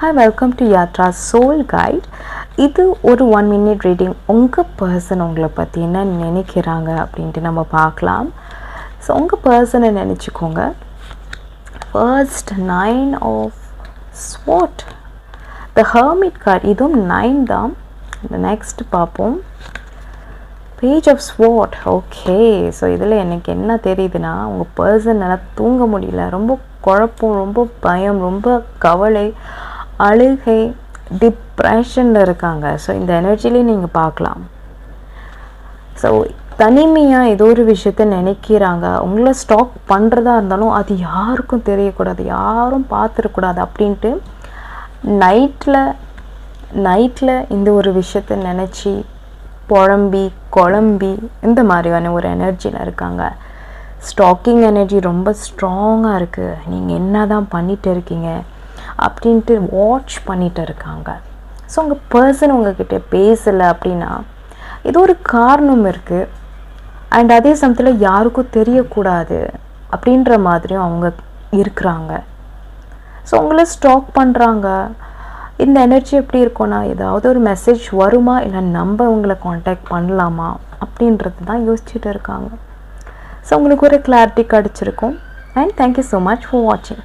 Hi welcome to Yatra soul guide இது ஒரு one minute reading உங்கள் பர்சன் உங்களை பற்றி என்ன நினைக்கிறாங்க அப்படின்ட்டு நம்ம பார்க்கலாம். ஸோ உங்கள் பர்சனை நினச்சிக்கோங்க. First nine of swords the hermit card இதுவும் நைன் தான். நெக்ஸ்ட் பார்ப்போம். Page of swords okay so இதில் எனக்கு என்ன தெரியுதுன்னா உங்கள் பர்சனால் தூங்க முடியல. ரொம்ப குழப்பம் ரொம்ப பயம் ரொம்ப கவலை. அழுகை டிப்ரெஷனில் இருக்காங்க. ஸோ இந்த எனர்ஜிலையும் நீங்கள் பார்க்கலாம். ஸோ தனிமையாக ஏதோ ஒரு விஷயத்த நினைக்கிறாங்க. உங்களை ஸ்டாக் பண்ணுறதா இருந்தாலும் அது யாருக்கும் தெரியக்கூடாது. யாரும் பார்த்துருக்கூடாது அப்படின்ட்டு நைட்டில் நைட்டில் இந்த ஒரு விஷயத்த நினச்சி புழம்பி குழம்பி இந்த மாதிரியான ஒரு எனர்ஜியில் இருக்காங்க. ஸ்டாக்கிங் எனர்ஜி ரொம்ப ஸ்ட்ராங்காக இருக்குது நீங்கள் என்ன தான் பண்ணிகிட்டு இருக்கீங்க? அப்படின்ட்டு வாட்ச் பண்ணிட்டு இருக்காங்க. ஸோ உங்கள் பர்சன் உங்ககிட்ட பேசலை அப்படின்னா ஏதோ ஒரு காரணம் இருக்குது அண்ட் அதே சமயத்தில் யாருக்கும் தெரியக்கூடாது அப்படின்ற மாதிரியும் அவங்க இருக்கிறாங்க. ஸோ உங்களை ஸ்டாக் பண்ணுறாங்க இந்த எனர்ஜி எப்படி இருக்கும்னா ஏதாவது ஒரு மெசேஜ் வருமா? இல்லை நம்ம உங்களை காண்டாக்ட் பண்ணலாமா? அப்படின்றது தான் யோசிச்சுட்டு இருக்காங்க. ஸோ உங்களுக்கு ஒரு கிளாரிட்டி கிடச்சிருக்கும். And thank you so much for வாட்சிங்